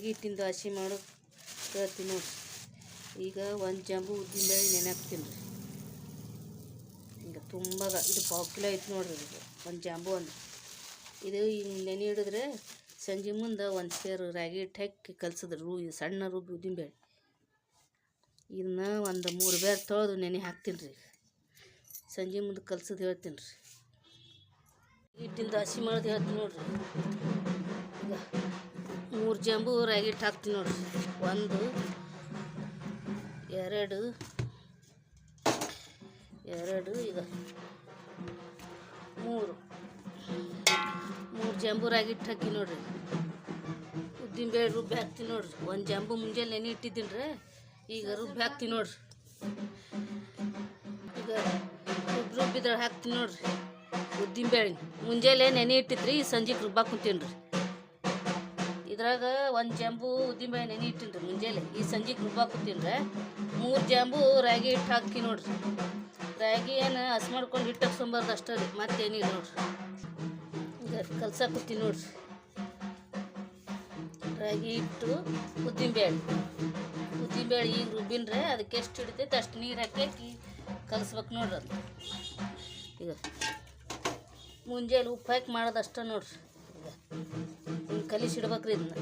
ರಾಗಿ ಹಿಟ್ಟಿನ ಹಸಿ ಮಾಡು. ಕೇಳ್ತೀನಿ ನೋಡ್ರಿ ಈಗ ಒಂದು ಜಂಬು ಉದ್ದಿನ ಬೇಳೆ ನೆನೆ ರೀ ಈಗ ತುಂಬ ಇದು ಪಾವು ಕಿಲೋ ಐತೆ ನೋಡ್ರಿ ಇದು. ಒಂದು ಜಾಂಬು ಒಂದು. ಇದು ಈಗ ನೆನೆ ಹಿಡಿದ್ರೆ ಸಂಜೆ ಮುಂದೆ ಒಂದು ಸೇರು ರಾಗಿ ಹಿಟ್ಟು ಹಾಕಿ ಕಲ್ಸಿದ್ರು ರೂ ಸಣ್ಣ ರುಬ್ಬಿ ಉದ್ದಿನ ಬೇಳೆ. ಇದನ್ನ ಒಂದು ಮೂರು ಬೇರೆ ತೊಳೆದು ನೆನೆ ಹಾಕ್ತೀನಿ ರೀ. ಸಂಜೆ ಮುಂದೆ ಕಲ್ಸೋದು ಹೇಳ್ತೀನಿ ರೀ. ಹಿಟ್ಟಿಂದ ಹಸಿ ಮಾಡೋದು ಹೇಳ್ತೀನಿ ನೋಡ್ರಿ. ಮೂರು ಜಂಬು ರಾಗಿಟ್ಟು ಹಾಕ್ತೀನಿ ನೋಡ್ರಿ. ಒಂದು, ಎರಡು ಎರಡು, ಈಗ ಮೂರು. ಮೂರು ಜಂಬು ರಾಗಿ ಹಿಟ್ಟು ಹಾಕಿ ನೋಡ್ರಿ. ಉದ್ದಿನ ಬೇಳೆ ರುಬ್ಬಿ ಹಾಕ್ತೀನಿ ನೋಡ್ರಿ. ಒಂದು ಜಂಬು ಮುಂಜಾನೆ ನೆನೆ ಇಟ್ಟಿದ್ದೀನಿ ರೀ ಈಗ ರುಬ್ಬಿ ಹಾಕ್ತೀನಿ ನೋಡ್ರಿ. ಈಗ ರುಬ್ಬಿ ರುಬ್ಬಿದ್ರೆ ಹಾಕ್ತೀನಿ ನೋಡ್ರಿ. ಉದ್ದಿನ ಬೇಳೆ ಮುಂಜಾನೆ ನೆನೆ ಇಟ್ಟಿದ್ರಿ ಸಂಜೆಗೆ ರುಬ್ಬಾಕ್ ಕುಂತೀನಿ ರೀ ಇದ್ರಾಗ ಒಂದು ಜಾಂಬು ಉದ್ದಿನ ಬೇಳೆ ನೆನೆ ಇಟ್ಟಿನ್ರಿ ಮುಂಜಾನೆ. ಈ ಸಂಜೆಗೆ ರುಬ್ಬಾಕ್ ಕುಂತೀನಿ ರೀ ಮೂರು ಜಾಂಬು ರಾಗಿ ಹಿಟ್ಟು ಹಾಕಿ ನೋಡ್ರಿ. ರಾಗಿ ಏನು ಹಸ್ ಮಾಡ್ಕೊಂಡು ಹಿಟ್ಟು ಹಾಕ್ಸ್ಕೊಂಬಾರ್ದು ಅಷ್ಟೇ ರೀ ಮತ್ತೇನಿಲ್ಲ ನೋಡ್ರಿ. ಈಗ ಕಲ್ಸಕ್ಕೆ ಕೂತೀನಿ ನೋಡ್ರಿ. ರಾಗಿ ಹಿಟ್ಟು, ಉದ್ದಿನ ಬೇಳೆ. ಉದ್ದಿನ ಬೇಳೆ ಈಗ ರುಬ್ಬಿನ್ರೆ, ಅದಕ್ಕೆ ಎಷ್ಟು ಹಿಡಿತೈತೆ ಅಷ್ಟು ನೀರು ಹಾಕಿ ಕಲಿಸ್ಬೇಕು ನೋಡ್ರಿ ಅದು ಈಗ ಮುಂಜಾನೆ ಉಪ್ಪು ಹಾಕಿ ಮಾಡೋದಷ್ಟೇ ನೋಡ್ರಿ. ಈಗ ಕಲಿಸಿಡ್ಬೇಕ್ರಿ ಇದನ್ನ.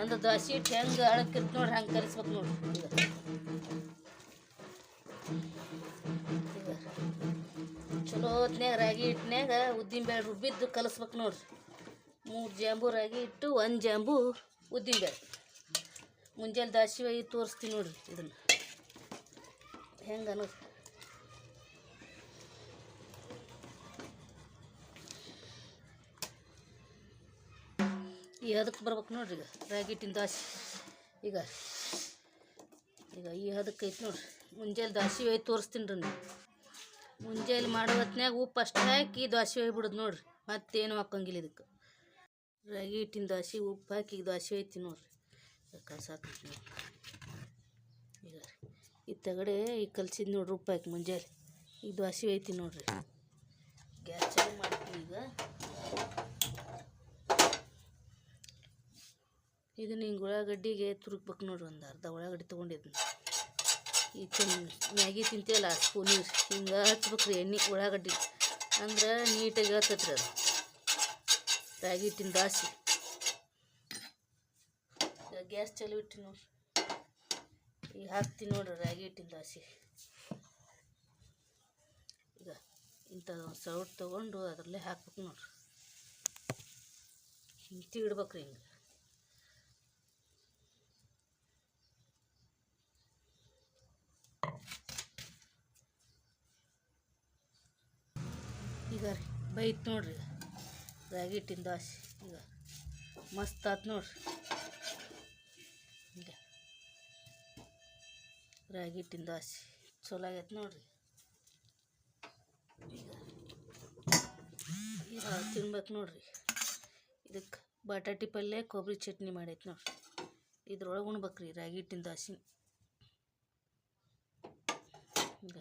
ಅಂದ್ರೆ ದೋಸೆ ಹಿಟ್ಟು ಹೆಂಗೆ ಅಳಕ್ಕಿತ್ತು ನೋಡ್ರಿ, ಹಂಗೆ ಕಲಿಸ್ಬೇಕು ನೋಡ್ರಿ. ಚಲೋ ಹೊತ್ನ್ಯಾಗ ರಾಗಿ ಹಿಟ್ಟಿನ್ಯಾಗ ಉದ್ದಿನ ಬೇಳೆ ರುಬ್ಬಿದ್ದು ಕಲಿಸ್ಬೇಕು ನೋಡ್ರಿ. ಮೂರು ಜಾಂಬು ರಾಗಿ ಇಟ್ಟು ಒಂದು ಜಾಂಬು ಉದ್ದಿನ ಬೇಳೆ ಮುಂಜಾನೆ ದಾಸಿ ಒಯ್ದು ತೋರಿಸ್ತೀನಿ ನೋಡ್ರಿ ಇದನ್ನು. ಹೆಂಗೆ ಅನ್ನೋದು ಈ ಹದಕ್ಕೆ ಬರ್ಬೇಕು ನೋಡ್ರಿ ಈಗ. ರಾಗಿ ಹಿಟ್ಟಿನ ದಾಸಿ. ಈಗ ಈಗ ಈ ಹದಕ್ಕೆ ಐತೆ ನೋಡ್ರಿ. ಮುಂಜಾನೆ ದಾಸಿ ಒಯ್ದು ತೋರಿಸ್ತೀನಿ ರೀ ನೀವು ಮುಂಜಾನೆ ಮಾಡೋ ಹೊತ್ನ್ಯಾಗ ಉಪ್ಪು ಅಷ್ಟು ಹಾಕಿ ದ್ವಾಸಿ ಒಯ್ ಬಿಡೋದು ನೋಡ್ರಿ. ಮತ್ತೇನು ಹಾಕಂಗಿಲ್ಲ ಇದಕ್ಕೆ. ರಾಗಿ ಹಿಟ್ಟಿನ ದಾಸಿ, ಉಪ್ಪು ಹಾಕಿ ಈಗ ದ್ವಾಸಿ ಒಯ್ತೀನಿ ನೋಡ್ರಿ. ಕಲ್ಸಾಕ ಈಗ ಈ ತಗಡೆ ಈಗ ಕಲ್ಸಿದ್ ನೋಡ್ರಿ ಉಪ್ಪು ಹಾಕಿ ಮುಂಜಾನೆ. ಈಗ ದ್ವಾಸಿ ಒಯ್ತೀನಿ ನೋಡ್ರಿ. ಗ್ಯಾಸ್ ಚಾಲು ಮಾಡ್ತೀನಿ ಈಗ. ಇದನ್ನ ಹಿಂಗೆ ಉಳ್ಳಾಗಡ್ಡಿಗೆ ತುರುಕ್ಬೇಕು ನೋಡ್ರಿ ಒಂದು ಅರ್ಧ ಉಳ್ಳಾಗಡ್ಡಿ ತೊಗೊಂಡಿದ್ದೀನಿ ಈ ತಿನ್ ಮ್ಯಾಗಿ ತಿಂತೀವಲ್ಲ ಸ್ಪೂನ್ ನೀರು ಹಿಂಗೆ ಹಚ್ಬೇಕ್ರಿ ಎಣ್ಣೆ ಉಳ್ಳಾಗಡ್ಡಿ. ಅಂದ್ರೆ ನೀಟಾಗಿ ಹೇಳ್ತೈತ್ರಿ ಅದು. ರಾಗಿ ಹಿಟ್ಟಿನ ದಾಸಿ. ಗ್ಯಾಸ್ ಚಾಲು ಇಟ್ಟು ನೋಡ್ರಿ ಈಗ ಹಾಕ್ತೀನಿ ನೋಡ್ರಿ ರಾಗಿ ಹಿಟ್ಟಿನ ದಾಸಿ. ಈಗ ಇಂಥದ್ದು ಒಂದು ಸೌಟ್ ತೊಗೊಂಡು ಅದರಲ್ಲೇ ಹಾಕ್ಬೇಕು ನೋಡ್ರಿ ಹಿಂಗೆ ತೀಡ್ಬೇಕ್ರಿ ಹಿಂಗೆ. ಈಗ ರೀ, ಬೈತ್ ನೋಡ್ರಿ. ರಾಗಿ ಹಿಟ್ಟಿನ ದೋಸೆ, ಈಗ ಮಸ್ತ್ ಆತು ನೋಡ್ರಿ. ಈಗ ರಾಗಿ ಹಿಟ್ಟಿನ ದೋಸೆ, ಚಲೋ ಆಗೈತೆ ನೋಡ್ರಿ. ಈಗ ತಿನ್ಬೇಕು ನೋಡ್ರಿ. ಇದಕ್ಕೆ ಬಟಾಟಿ ಪಲ್ಯ ಕೊಬ್ಬರಿ ಚಟ್ನಿ ಮಾಡೈತೆ ನೋಡ್ರಿ. ಇದ್ರೊಳಗೆ ಉಣ್ಬೇಕ್ರಿ ರಾಗಿ ಹಿಟ್ಟಿನ ದೋಸೆ. ಈಗ